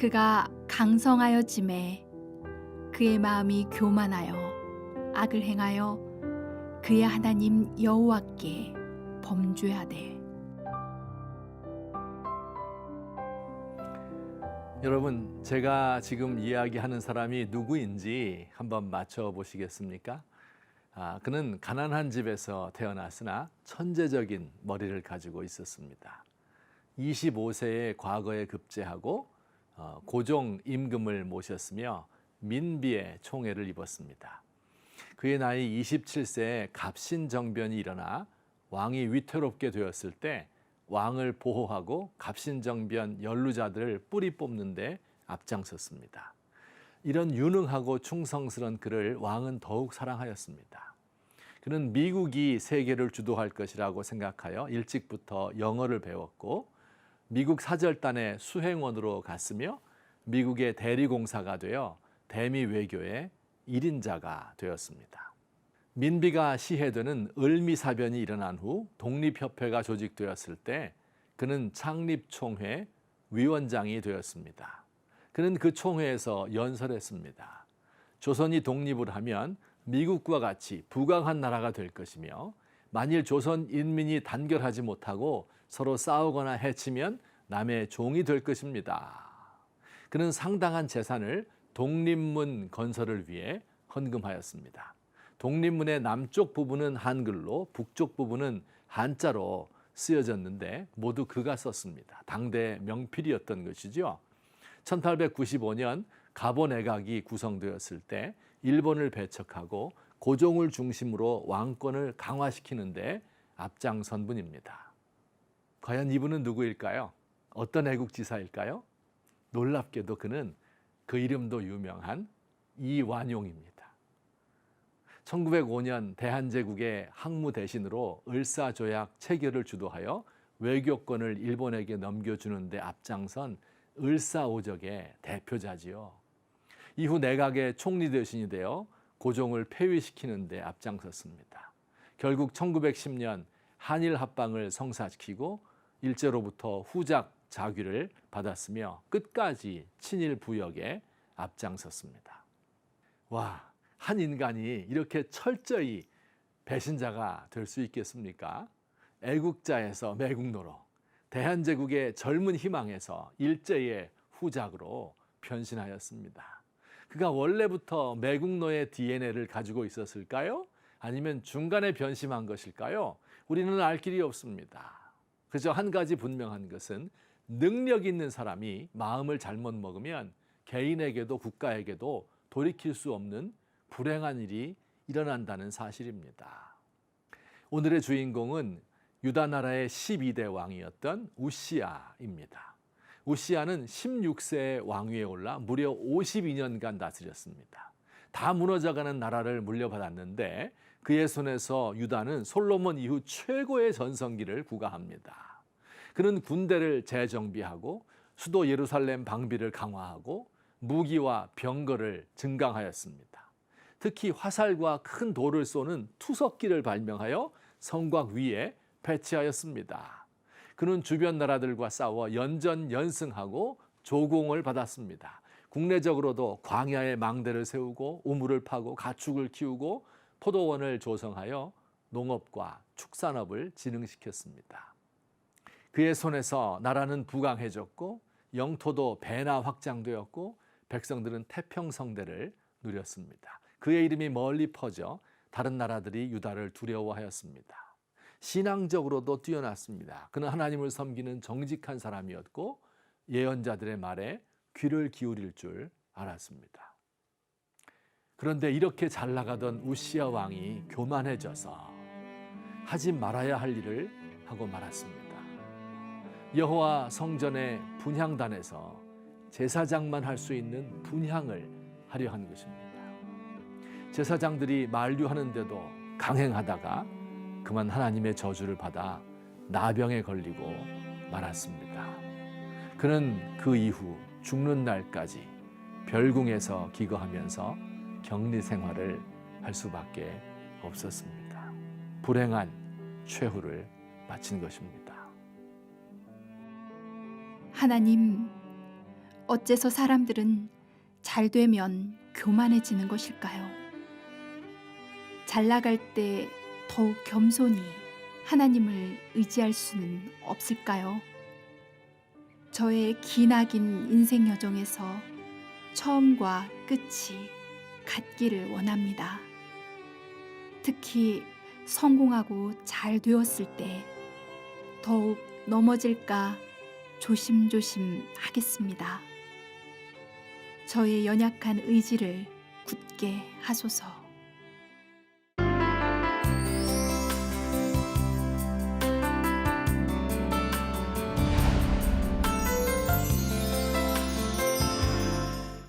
그가 강성하여 짐에 그의 마음이 교만하여 악을 행하여 그의 하나님 여호와께 범죄하되 여러분, 제가 지금 이야기하는 사람이 누구인지 한번 맞춰 보시겠습니까? 아, 그는 가난한 집에서 태어났으나 천재적인 머리를 가지고 있었습니다. 25세에 과거에 급제하고 어, 고종 임금을 모셨으며 민비의 총애를 입었습니다. 그의 나이 27세에 갑신정변이 일어나 왕이 위태롭게 되었을 때 왕을 보호하고 갑신정변 연루자들을 뿌리 뽑는데 앞장섰습니다. 이런 유능하고 충성스런 그를 왕은 더욱 사랑하였습니다. 그는 미국이 세계를 주도할 것이라고 생각하여 일찍부터 영어를 배웠고 미국 사절단의 수행원으로 갔으며 미국의 대리공사가 되어 대미 외교의 일인자가 되었습니다. 민비가 시해되는 을미사변이 일어난 후 독립협회가 조직되었을 때 그는 창립총회 위원장이 되었습니다. 그는 그 총회에서 연설했습니다. 조선이 독립을 하면 미국과 같이 부강한 나라가 될 것이며 만일 조선 인민이 단결하지 못하고 서로 싸우거나 해치면 남의 종이 될 것입니다. 그는 상당한 재산을 독립문 건설을 위해 헌금하였습니다. 독립문의 남쪽 부분은 한글로 북쪽 부분은 한자로 쓰여졌는데 모두 그가 썼습니다. 당대 명필이었던 것이죠. 1895년 가보 내각이 구성되었을 때 일본을 배척하고 고종을 중심으로 왕권을 강화시키는데 앞장선 분입니다. 과연 이분은 누구일까요? 어떤 애국 지사일까요? 놀랍게도 그는 그 이름도 유명한 이완용입니다. 1905년 대한제국의 항무 대신으로 을사조약 체결을 주도하여 외교권을 일본에게 넘겨주는데 앞장선 을사오적의 대표자지요. 이후 내각의 총리 대신이 되어 고종을 폐위시키는데 앞장섰습니다. 결국 1910년 한일 합방을 성사시키고 일제로부터 후작 자귀를 받았으며 끝까지 친일 부역에 앞장섰습니다. 와, 한 인간이 이렇게 철저히 배신자가 될 수 있겠습니까? 애국자에서 매국노로 대한제국의 젊은 희망에서 일제의 후작으로 변신하였습니다. 그가 원래부터 매국노의 DNA를 가지고 있었을까요? 아니면 중간에 변심한 것일까요? 우리는 알 길이 없습니다. 그저 한 가지 분명한 것은 능력 있는 사람이 마음을 잘못 먹으면 개인에게도 국가에게도 돌이킬 수 없는 불행한 일이 일어난다는 사실입니다. 오늘의 주인공은 유다 나라의 12대 왕이었던 우시아입니다. 우시아는 16세의 왕위에 올라 무려 52년간 다스렸습니다. 다 무너져가는 나라를 물려받았는데 그의 손에서 유다는 솔로몬 이후 최고의 전성기를 구가합니다. 그는 군대를 재정비하고 수도 예루살렘 방비를 강화하고 무기와 병거를 증강하였습니다. 특히 화살과 큰 돌을 쏘는 투석기를 발명하여 성곽 위에 배치하였습니다. 그는 주변 나라들과 싸워 연전 연승하고 조공을 받았습니다. 국내적으로도 광야에 망대를 세우고 우물을 파고 가축을 키우고 포도원을 조성하여 농업과 축산업을 진흥시켰습니다. 그의 손에서 나라는 부강해졌고 영토도 배나 확장되었고 백성들은 태평성대를 누렸습니다. 그의 이름이 멀리 퍼져 다른 나라들이 유다를 두려워하였습니다. 신앙적으로도 뛰어났습니다. 그는 하나님을 섬기는 정직한 사람이었고 예언자들의 말에 귀를 기울일 줄 알았습니다. 그런데 이렇게 잘 나가던 우시아 왕이 교만해져서 하지 말아야 할 일을 하고 말았습니다. 여호와 성전의 분향단에서 제사장만 할 수 있는 분향을 하려 한 것입니다. 제사장들이 만류하는데도 강행하다가 그만 하나님의 저주를 받아 나병에 걸리고 말았습니다. 그는 그 이후 죽는 날까지 별궁에서 기거하면서 격리 생활을 할 수밖에 없었습니다. 불행한 최후를 마친 것입니다. 하나님 어째서 사람들은 잘 되면 교만해지는 것일까요? 잘 나갈 때 더욱 겸손히 하나님을 의지할 수는 없을까요? 저의 기나긴 인생 여정에서 처음과 끝이 같기를 원합니다. 특히 성공하고 잘 되었을 때 더욱 넘어질까 조심조심 하겠습니다. 저의 연약한 의지를 굳게 하소서.